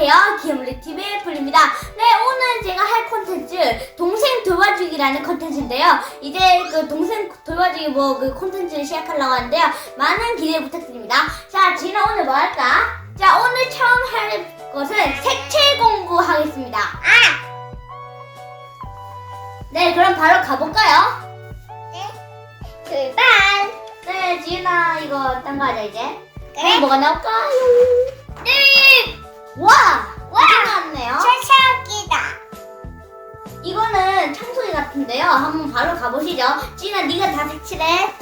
안녕하세요. 기욤리TV의 풀입니다. 네, 오늘 제가 할 콘텐츠 동생 돌봐주기라는 콘텐츠인데요. 이제 그 동생 돌봐주기 뭐 그 콘텐츠를 시작하려고 하는데요. 많은 기대 부탁드립니다. 자, 지나 오늘 뭐 할까? 자, 오늘 처음 할 것은 색칠 공부 하겠습니다. 아! 네, 그럼 바로 가볼까요? 출발! 네, 지은아 이거 딴거 하자 이제. 그래? 그럼 뭐가 나올까요? 네! 와! 와! 나왔네요. 철철기다. 이거는 청소기 같은데요. 한번 바로 가보시죠. 지은아 네가 다 색칠해.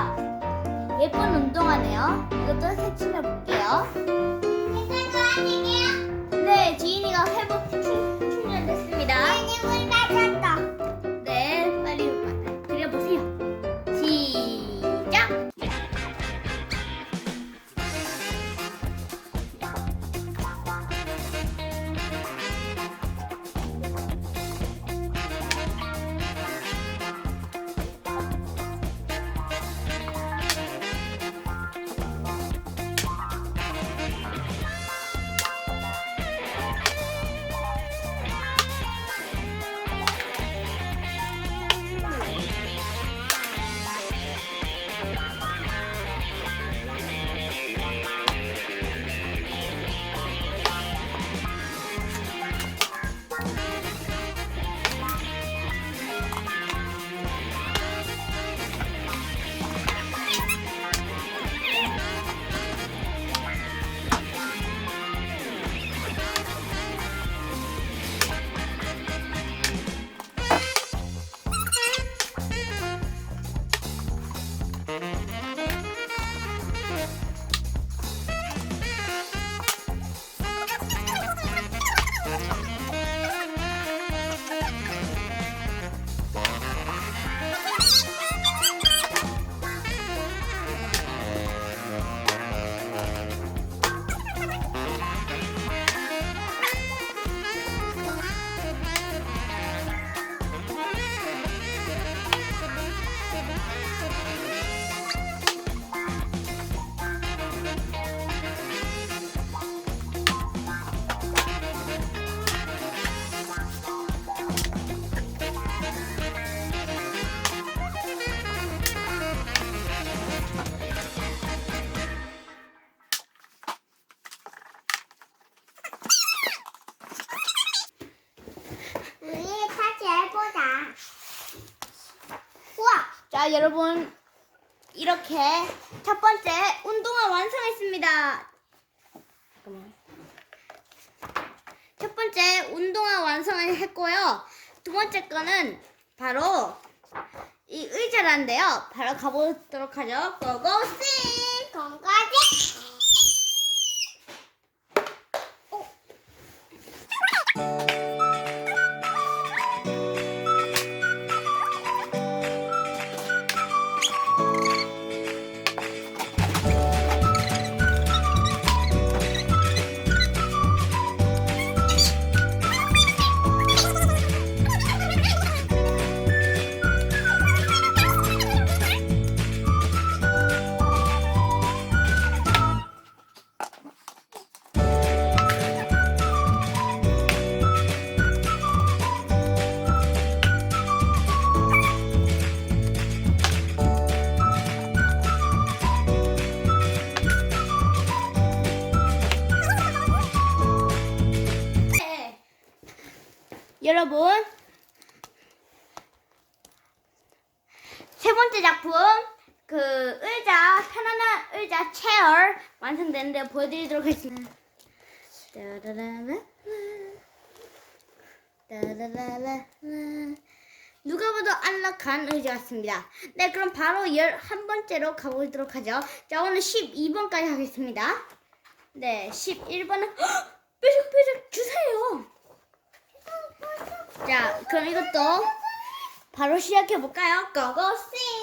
와! 예쁜 운동화네요. 이것도 색칠해 볼게요. 이거 도와줄게요. 네, 지인이가 회복 자, 여러분. 이렇게 첫 번째 운동화 완성했습니다. 첫 번째 운동화 완성을 했고요. 두 번째 거는 바로 이 의자란데요. 바로 가보도록 하죠. 고고씨! 건까지? 여 세 번째 작품 그 의자 편안한 의자 체어 완성됐는데 보여드리도록 하겠습니다. 따라라라. 따라라라. 누가 봐도 안락한 의자 같습니다. 네, 그럼 바로 열한 번째로 가보도록 하죠. 자, 오늘 12번까지 하겠습니다. 네, 11번은 뾰족뾰족 주세요. 자, 그럼 이것도 바로 시작해 볼까요? 고고싱.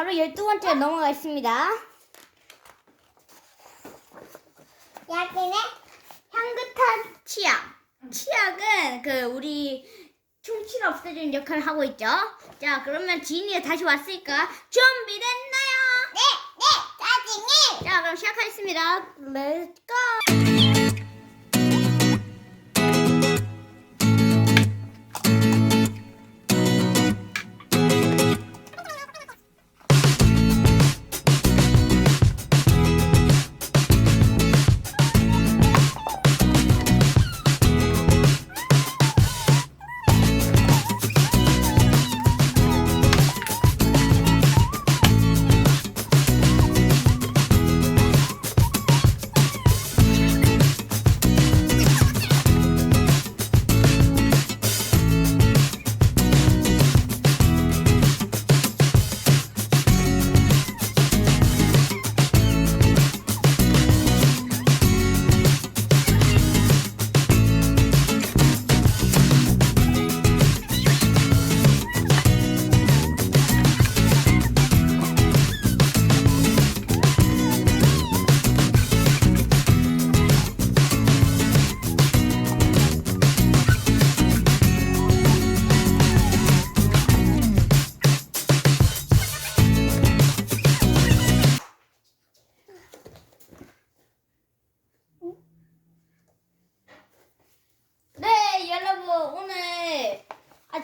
바로 12번째 넘어가겠습니다. 여기는 향긋한 치약. 치약은 그 우리 충치를 없애주는 역할을 하고 있죠. 자, 그러면 지인이가 다시 왔으니까 준비됐나요? 네, 네, 짜증이. 자, 그럼 시작하겠습니다. Let's go!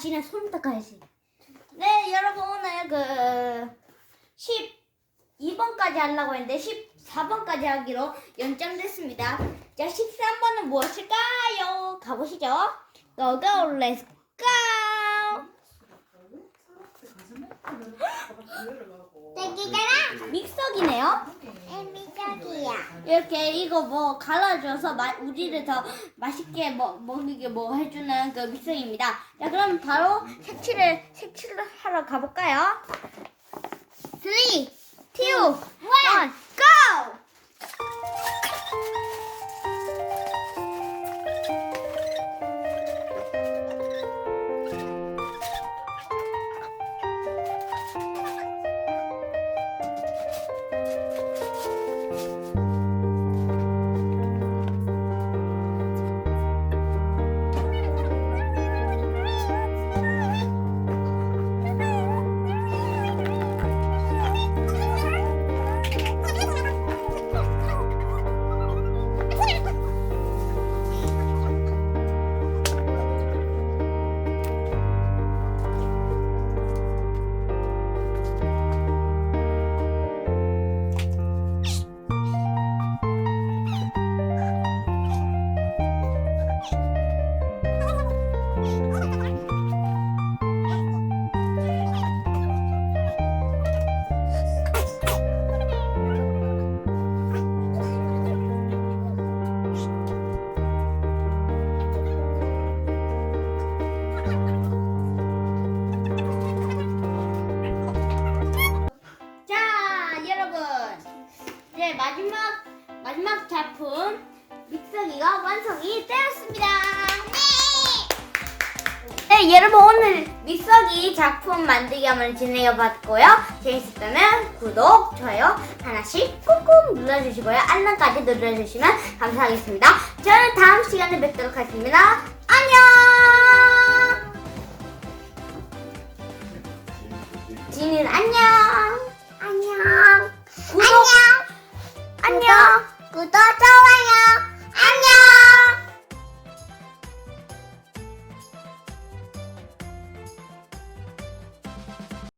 아, 지난 손 닦아야지. 네, 여러분, 오늘 그. 12번까지 하려고 했는데, 14번까지 하기로 연장됐습니다. 자, 13번은 무엇일까요? 가보시죠. Let's go! 여기잖아. 믹서기네요. 미적이야. 이렇게 이거 뭐 갈아줘서 마, 우리를 더 맛있게 먹, 먹이게 뭐 해주는 그 믹서기입니다. 자, 그럼 바로 색칠을, 색칠을 하러 가볼까요? 3, 2, 1, go! 이제 마지막, 마지막 작품, 믹서기가 완성이 되었습니다. 네, 여러분 오늘 믹서기 작품 만들기 한번 진행해 봤고요. 재밌었다면 구독, 좋아요 하나씩 꾹꾹 눌러주시고요. 알람까지 눌러주시면 감사하겠습니다. 저는 다음 시간에 뵙도록 하겠습니다.